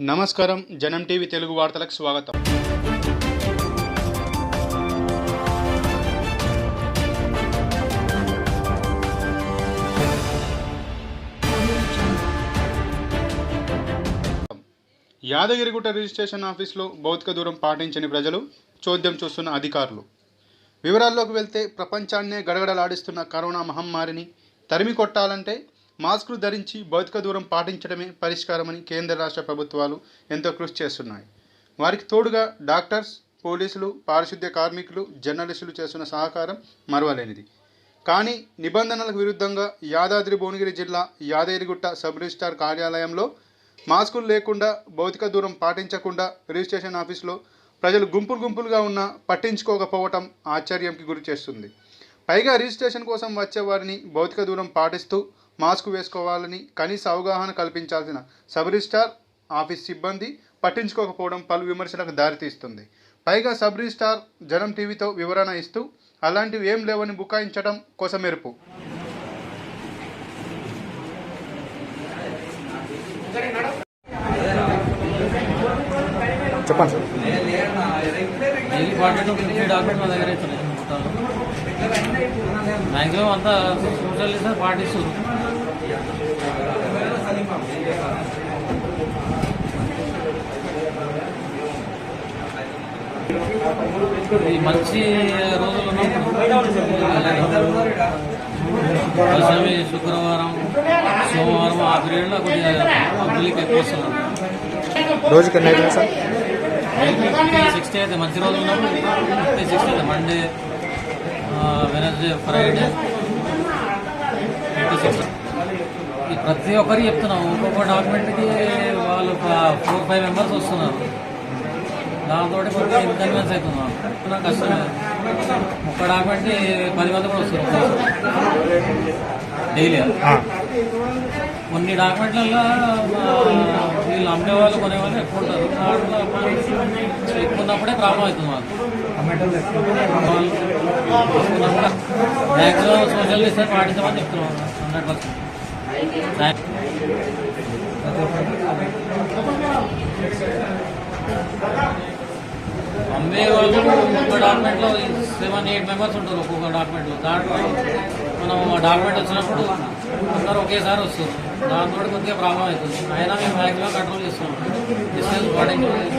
నమస్కారం. జనం టీవీ తెలుగు వార్తలకు స్వాగతం. యాదగిరిగుట్ట రిజిస్ట్రేషన్ ఆఫీస్లో భౌతిక దూరం పాటించని ప్రజలు చోద్యం చూస్తున్న అధికారులు. వివరాల్లోకి వెళ్తే ప్రపంచాన్నే గడగడలాడిస్తున్న కరోనా మహమ్మారిని తరిమి కొట్టాలంటే మాస్కులు ధరించి భౌతిక దూరం పాటించడమే పరిష్కారమని కేంద్ర రాష్ట్ర ప్రభుత్వాలు ఎంతో కృషి చేస్తున్నాయి. వారికి తోడుగా డాక్టర్స్ పోలీసులు పారిశుద్ధ్య కార్మికులు జర్నలిస్టులు చేస్తున్న సహకారం మరవలేనిది. కానీ నిబంధనలకు విరుద్ధంగా యాదాద్రి భువనగిరి జిల్లా యాదగిరిగుట్ట సబ్ రిజిస్టార్ కార్యాలయంలో మాస్కులు లేకుండా భౌతిక దూరం పాటించకుండా రిజిస్ట్రేషన్ ఆఫీస్లో ప్రజలు గుంపులు గుంపులుగా ఉన్న పట్టించుకోకపోవటం ఆశ్చర్యంకి గురి చేస్తుంది పైగా రిజిస్ట్రేషన్ కోసం వచ్చే వారిని భౌతిక దూరం పాటిస్తూ మాస్క్ వేసుకోవాలని కనీస అవగాహన కల్పించాల్సిన సబ్ రిజిస్ట్రార్ ఆఫీస్ సిబ్బంది పట్టించుకోకపోవడం పలు విమర్శలకు దారితీస్తుంది. పైగా సబ్ రిజిస్ట్రార్ జనం టీవీతో వివరణ ఇస్తూ అలాంటివి ఏం లేవని బుకాయించడం కొసమెరుపు. చెప్పండి సార్. మ్యాక్సిమం అంతా సోషల్ డిస్టెన్స్ పాటిస్తారు ఈ మంచి రోజులు ఉన్నప్పుడు దశమి శుక్రవారం సోమవారం ఆ పీరియడ్లో కొద్దిగా పబ్లిక్ ఎక్కువ వస్తున్నారు. అవుతుంది సార్? సిక్స్టీ అయితే మంచి రోజు ఉన్నప్పుడు సిక్స్టీ అయితే Monday Wednesday Friday fifty six ప్రతి ఒక్కరికి చెప్తున్నాం. ఒక్కొక్క డాక్యుమెంట్కి వాళ్ళు ఒక ఫోర్ ఫైవ్ మెంబర్స్ వస్తున్నారు. దాంతో కొంచెం ఇన్కన్వీనియన్స్ నాకు కష్టమే. ఒక్క డాక్యుమెంట్కి పది మంది కూడా వస్తున్నారు. డైలీ కొన్ని డాక్యుమెంట్లలో వీళ్ళు అమ్మే వాళ్ళు కొనే వాళ్ళు ఎక్కువ ఉంటారు. ఎక్కువ ఉన్నప్పుడే ప్రాబ్లం అవుతుంది మాకు మ్యాక్సిమం సోషల్ డిస్టెన్స్ పాటించమని చెప్తున్నాం. Hundred percent. అమ్మే వాళ్ళు ఒక్క డాక్యుమెంట్లో సెవెన్ ఎయిట్ మెంబర్స్ ఉంటారు ఒక్కొక్క డాక్యుమెంట్లో దాంట్లో మనం ఆ డాక్యుమెంట్ వచ్చినప్పుడు అందరూ ఒకేసారి వస్తారు దాంతో కొద్దిగా ప్రాబ్లం అవుతుంది అయినా మేము మ్యాక్సిమం కంట్రోల్ చేస్తున్నాం డిస్టెన్స్ పాటించడం